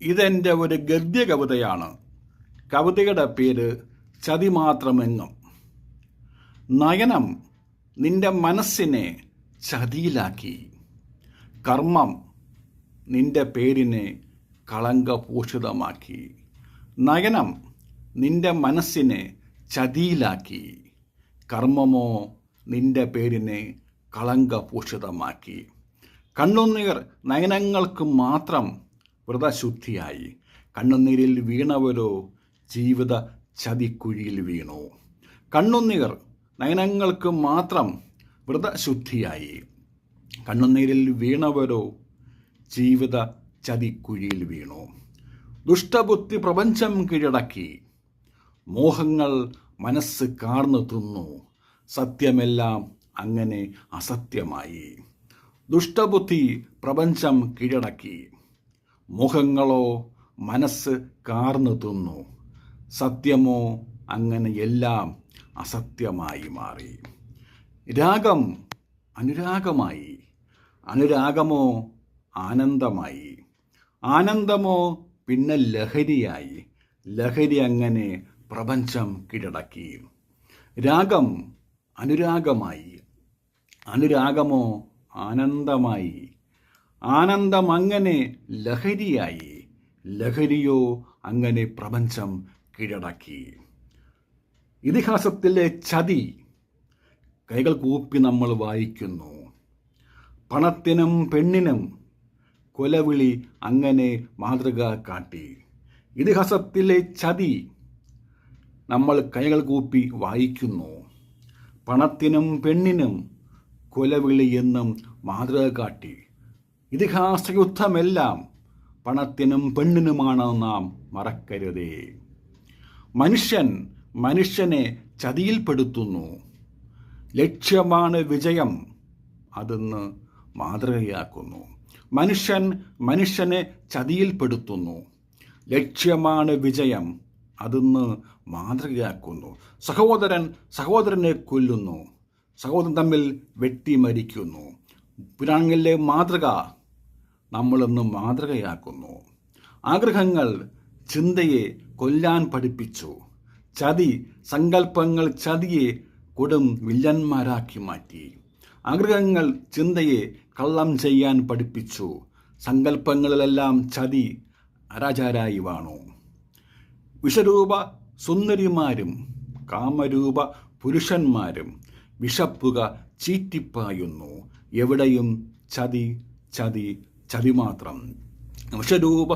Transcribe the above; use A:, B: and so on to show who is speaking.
A: ഇതെന്റെ ഒരു ഗദ്യ കവിതയാണ് കവിതയുടെ പേര് ചതി മാത്രമെങ്ങും നയനം നിന്റെ മനസ്സിനെ ചതിയിലാക്കി. കർമ്മം നിന്റെ പേരിനെ കളങ്കഭൂഷിതമാക്കി നയനം നിന്റെ മനസ്സിനെ ചതിയിലാക്കി. കർമ്മമോ നിന്റെ പേരിനെ കളങ്കഭൂഷിതമാക്കി കണ്ണുനീർ നയനങ്ങൾക്ക് മാത്രം വ്രതശുദ്ധിയായി കണ്ണുനീരിൽ വീണവരോ ജീവിത ചതിക്കുഴിയിൽ വീണു. കണ്ണുനീർ നയനങ്ങൾക്ക് മാത്രം വ്രതശുദ്ധിയായി കണ്ണുനീരിൽ വീണവരോ ജീവിത ചതിക്കുഴിയിൽ വീണു. ദുഷ്ടബുദ്ധി പ്രപഞ്ചം കീഴടക്കി. മോഹങ്ങൾ മനസ്സ് കാർന്നു തിന്നു. സത്യമെല്ലാം അങ്ങനെ അസത്യമായി. ദുഷ്ടബുദ്ധി പ്രപഞ്ചം കീഴടക്കി. മോഹങ്ങളോ മനസ്സ് കാർന്നു തിന്നു. സത്യമോ അങ്ങനെ എല്ലാം അസത്യമായി മാറി. രാഗം അനുരാഗമായി. അനുരാഗമോ ആനന്ദമായി. ആനന്ദമോ പിന്നെ ലഹരിയായി. ലഹരി അങ്ങനെ പ്രപഞ്ചം കീഴടക്കി. രാഗം അനുരാഗമായി. അനുരാഗമോ ആനന്ദമായി. ആനന്ദം അങ്ങനെ ലഹരിയായി. ലഹരിയോ അങ്ങനെ പ്രപഞ്ചം കീഴടക്കി. ഇതിഹാസത്തിലെ ചതി കൈകൾ കൂപ്പി നമ്മൾ വായിക്കുന്നു. പണത്തിനും പെണ്ണിനും കൊലവിളി അങ്ങനെ മാതൃക കാട്ടി. ഇതിഹാസത്തിലെ ചതി നമ്മൾ കൈകൾ കൂപ്പി വായിക്കുന്നു. പണത്തിനും പെണ്ണിനും കൊലവിളി എന്നും മാതൃക കാട്ടി. ഇതിഹാസ യുദ്ധമെല്ലാം പണത്തിനും പെണ്ണിനുമാണ് നാം മറക്കരുതേ. മനുഷ്യൻ മനുഷ്യനെ ചതിയിൽപ്പെടുത്തുന്നു. ലക്ഷ്യമാണ് വിജയം. അതെന്ന് മാതൃകയാക്കുന്നു. മനുഷ്യൻ മനുഷ്യനെ ചതിയിൽപ്പെടുത്തുന്നു. ലക്ഷ്യമാണ് വിജയം. അതെന്ന് മാതൃകയാക്കുന്നു. സഹോദരൻ സഹോദരനെ കൊല്ലുന്നു. സഹോദരൻ തമ്മിൽ വെട്ടിമരിക്കുന്നു പുരാണങ്ങളിലെ മാതൃക നമ്മളിന്ന് മാതൃകയാക്കുന്നു. ആഗ്രഹങ്ങൾ ചിന്തയെ കൊല്ലാൻ പഠിപ്പിച്ചു. ചതി സങ്കല്പങ്ങൾ ചതിയെ കൊടും വില്ലന്മാരാക്കി മാറ്റി. ആഗ്രഹങ്ങൾ ചിന്തയെ കള്ളം ചെയ്യാൻ പഠിപ്പിച്ചു. സങ്കല്പങ്ങളിലെല്ലാം ചതി അരാചാരായി വാണു. വിഷരൂപ സുന്ദരിമാരും കാമരൂപ പുരുഷന്മാരും വിഷപ്പുക ചീറ്റിപ്പായുന്നു. എവിടെയും ചതി ചതി ചതി മാത്രം. വിഷരൂപ